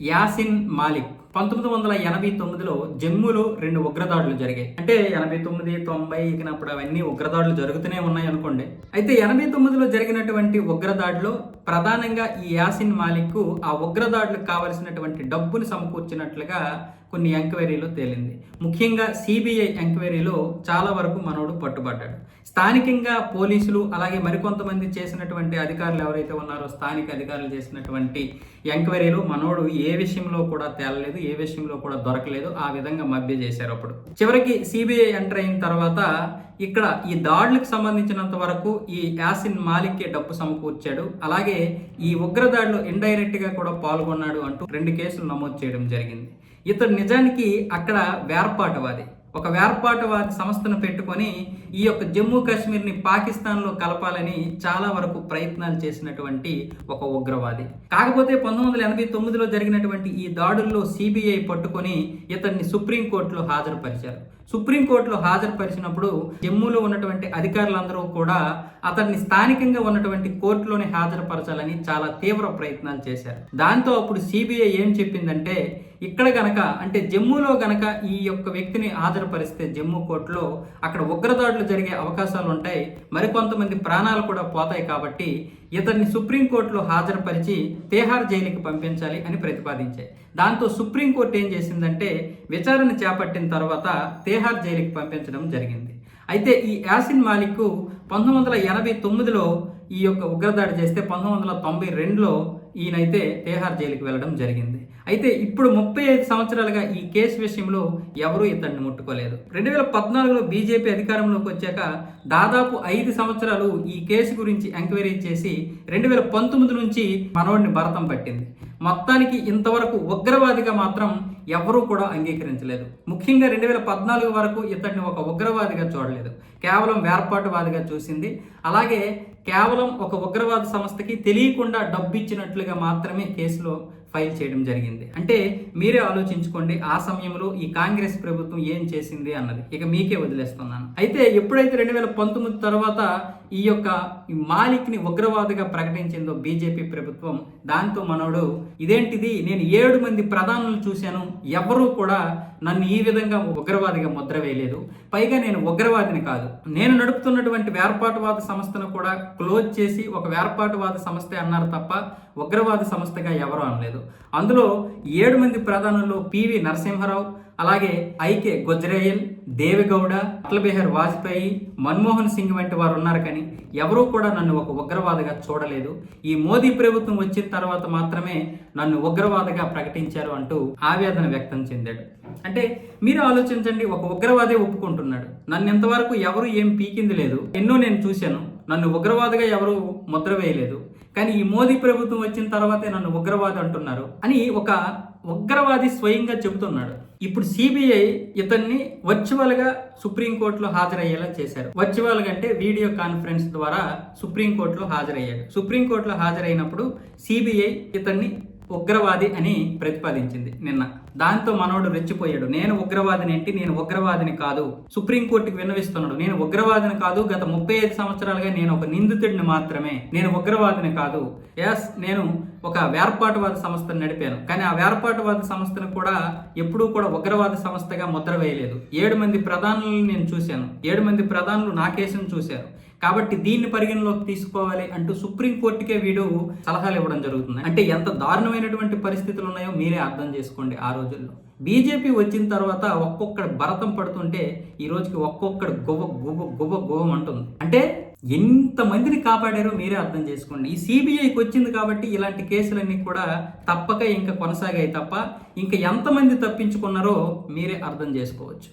యాసిన్ మాలిక్ పంతొమ్మిది వందల ఎనభై తొమ్మిదిలో జమ్మూలో రెండు ఉగ్రదాడులు జరిగాయి. అంటే ఎనభై తొమ్మిది తొంభై ఇకనప్పుడు అవన్నీ ఉగ్రదాడులు జరుగుతూనే ఉన్నాయి అనుకోండి. అయితే ఎనభై తొమ్మిదిలో జరిగినటువంటి ఉగ్రదాడిలో ప్రధానంగా ఈ యాసిన్ మాలిక్ ఆ ఉగ్రదాడులకు కావలసినటువంటి డబ్బులు సమకూర్చినట్లుగా కొన్ని ఎంక్వైరీలో తేలింది. ముఖ్యంగా సిబిఐ ఎంక్వైరీలో చాలా వరకు మనోడు పట్టుబడ్డాడు. స్థానికంగా పోలీసులు అలాగే మరికొంతమంది చేసినటువంటి అధికారులు ఎవరైతే ఉన్నారో స్థానిక అధికారులు చేసినటువంటి ఎంక్వైరీలో మనోడు ఏ విషయంలో కూడా తేలలేదు ఏ విషయంలో కూడా దొరకలేదు. ఆ విధంగా మభ్య చేశారు అప్పుడు. చివరికి సిబిఐ ఎంటర్ అయిన తర్వాత ఇక్కడ ఈ దాడులకు సంబంధించినంత వరకు ఈ యాసిన్ మాలిక్కే డబ్బు సమకూర్చాడు. అలాగే ఈ ఉగ్రదాడిలో ఇండైరెక్ట్గా కూడా పాల్గొన్నాడు అంటూ రెండు కేసులు నమోదు చేయడం జరిగింది. ఇతడు నిజానికి అక్కడ వేర్పాటువాది ఒక వేర్పాటువాది సంస్థను పెట్టుకొని ఈ యొక్క జమ్మూ కాశ్మీర్ని పాకిస్తాన్లో కలపాలని చాలా వరకు ప్రయత్నాలు చేసినటువంటి ఒక ఉగ్రవాది. కాకపోతే పంతొమ్మిది వందల ఎనభై తొమ్మిదిలో జరిగినటువంటి ఈ దాడుల్లో సిబిఐ పట్టుకొని ఇతన్ని సుప్రీంకోర్టులో హాజరుపరిచారు. సుప్రీంకోర్టులో హాజరుపరిచినప్పుడు జమ్మూలో ఉన్నటువంటి అధికారులందరూ కూడా అతన్ని స్థానికంగా ఉన్నటువంటి కోర్టులోనే హాజరుపరచాలని చాలా తీవ్ర ప్రయత్నాలు చేశారు. దాంతో అప్పుడు సిబిఐ ఏం చెప్పిందంటే ఇక్కడ గనక అంటే జమ్మూలో గనక ఈ యొక్క వ్యక్తిని హాజరుపరిస్తే జమ్మూ కోర్టులో అక్కడ ఉగ్రదాడులు జరిగే అవకాశాలు ఉంటాయి మరికొంతమంది ప్రాణాలు కూడా పోతాయి కాబట్టి ఇతన్ని సుప్రీంకోర్టులో హాజరుపరిచి తేహార్ జైలుకి పంపించాలి అని ప్రతిపాదించాయి. దాంతో సుప్రీంకోర్టు ఏం చేసిందంటే విచారణ చేపట్టిన తర్వాత తేహార్ జైలుకి పంపించడం జరిగింది. అయితే ఈ యాసిన్ మాలిక్ పంతొమ్మిది వందల ఎనభై తొమ్మిదిలో ఈ యొక్క ఉగ్రదాడి చేస్తే పంతొమ్మిది వందల తొంభై రెండులో ఈయనైతే తేహార్ జైలుకి వెళ్ళడం జరిగింది. అయితే ఇప్పుడు ముప్పై ఐదు సంవత్సరాలుగా ఈ కేసు విషయంలో ఎవరూ ఇతన్ని ముట్టుకోలేదు. రెండు వేల పద్నాలుగులో బీజేపీ అధికారంలోకి వచ్చాక దాదాపు ఐదు సంవత్సరాలు ఈ కేసు గురించి ఎంక్వైరీ చేసి రెండు వేల పంతొమ్మిది నుంచి మనవడిని భరతం పట్టింది. మొత్తానికి ఇంతవరకు ఉగ్రవాదిగా మాత్రం ఎవరూ కూడా అంగీకరించలేదు. ముఖ్యంగా రెండు వేల పద్నాలుగు వరకు ఇతడిని ఒక ఉగ్రవాదిగా చూడలేదు. కేవలం వేర్పాటువాదిగా చూసింది. అలాగే కేవలం ఒక ఉగ్రవాద సంస్థకి తెలియకుండా డబ్బు ఇచ్చినట్లుగా మాత్రమే కేసులో ఫైల్ చేయడం జరిగింది. అంటే మీరే ఆలోచించుకోండి ఆ సమయంలో ఈ కాంగ్రెస్ ప్రభుత్వం ఏం చేసింది అన్నది. ఇక మీకే వదిలేస్తున్నాను. అయితే ఎప్పుడైతే రెండు వేల పంతొమ్మిది తర్వాత ఈ యొక్క మాలిక్ని ఉగ్రవాదిగా ప్రకటించిందో బీజేపీ ప్రభుత్వం దాంతో మనోడు ఇదేంటిది? నేను ఏడు మంది ప్రధానులు చూశాను. ఎవరూ కూడా నన్ను ఈ విధంగా ఉగ్రవాదిగా ముద్ర వేయలేదు. పైగా నేను ఉగ్రవాదిని కాదు. నేను నడుపుతున్నటువంటి వేర్పాటువాద సంస్థను కూడా క్లోజ్ చేసి ఒక వేర్పాటువాద సంస్థ అన్నారు తప్ప ఉగ్రవాద సంస్థగా ఎవరూ అనలేదు. అందులో ఏడు మంది ప్రధానుల్లో పివి నరసింహారావు అలాగే ఐకే గుజ్రేయల్ దేవెగౌడ అటల్ బిహారీ వాజ్పేయి మన్మోహన్ సింగ్ వంటి వారు ఉన్నారు కానీ ఎవరూ కూడా నన్ను ఒక ఉగ్రవాదిగా చూడలేదు. ఈ మోదీ ప్రభుత్వం వచ్చిన తర్వాత మాత్రమే నన్ను ఉగ్రవాదిగా ప్రకటించారు అంటూ ఆవేదన వ్యక్తం చెందాడు. అంటే మీరు ఆలోచించండి ఒక ఉగ్రవాదే ఒప్పుకుంటున్నాడు. నన్ను ఇంతవరకు ఎవరు ఏం పీకింది లేదు. ఎన్నో నేను చూశాను. నన్ను ఉగ్రవాదిగా ఎవరు ముద్ర వేయలేదు. కానీ ఈ మోదీ ప్రభుత్వం వచ్చిన తర్వాతే నన్ను ఉగ్రవాది అంటున్నారు అని ఒక ఉగ్రవాది స్వయంగా చెబుతున్నాడు. ఇప్పుడు సిబిఐ ఇతన్ని వర్చువల్గా సుప్రీంకోర్టులో హాజరయ్యేలా చేశారు. వర్చువల్ అంటే వీడియో కాన్ఫరెన్స్ ద్వారా సుప్రీంకోర్టులో హాజరయ్యాడు. సుప్రీంకోర్టులో హాజరైనప్పుడు సిబిఐ ఇతన్ని ఉగ్రవాది అని ప్రతిపాదించింది నిన్న. దాంతో మనోడు రెచ్చిపోయాడు. నేను ఉగ్రవాదిని ఏంటి నేను ఉగ్రవాదిని కాదు. సుప్రీంకోర్టుకి విన్నవిస్తున్నాడు. నేను ఉగ్రవాదిని కాదు. గత ముప్పై ఐదు సంవత్సరాలుగా నేను ఒక నిందితుడిని మాత్రమే. నేను ఉగ్రవాదిని కాదు. ఎస్ నేను ఒక వేర్పాటువాద సంస్థను నడిపాను. కానీ ఆ వేర్పాటువాద సంస్థను కూడా ఎప్పుడూ కూడా ఉగ్రవాద సంస్థగా ముద్ర వేయలేదు. ఏడు మంది ప్రధానులను నేను చూశాను. ఏడు మంది ప్రధానులు నా కేసును చూశారు. కాబట్టి దీన్ని పరిగణలోకి తీసుకోవాలి అంటూ సుప్రీంకోర్టుకే వీడు సలహాలు ఇవ్వడం జరుగుతుంది. అంటే ఎంత దారుణమైనటువంటి పరిస్థితులు ఉన్నాయో మీరే అర్థం చేసుకోండి ఆ రోజుల్లో. బీజేపీ వచ్చిన తర్వాత ఒక్కొక్కడు భరతం పడుతుంటే ఈ రోజుకి ఒక్కొక్కడు గువ్వ గువ్వ గువ్వ గువ్వం అంటుంది. అంటే ఎంతమందిని కాపాడారో మీరే అర్థం చేసుకోండి. ఈ సిబిఐకి వచ్చింది కాబట్టి ఇలాంటి కేసులన్నీ కూడా తప్పక ఇంకా కొనసాగాయి తప్ప ఇంకా ఎంతమంది తప్పించుకున్నారో మీరే అర్థం చేసుకోవచ్చు.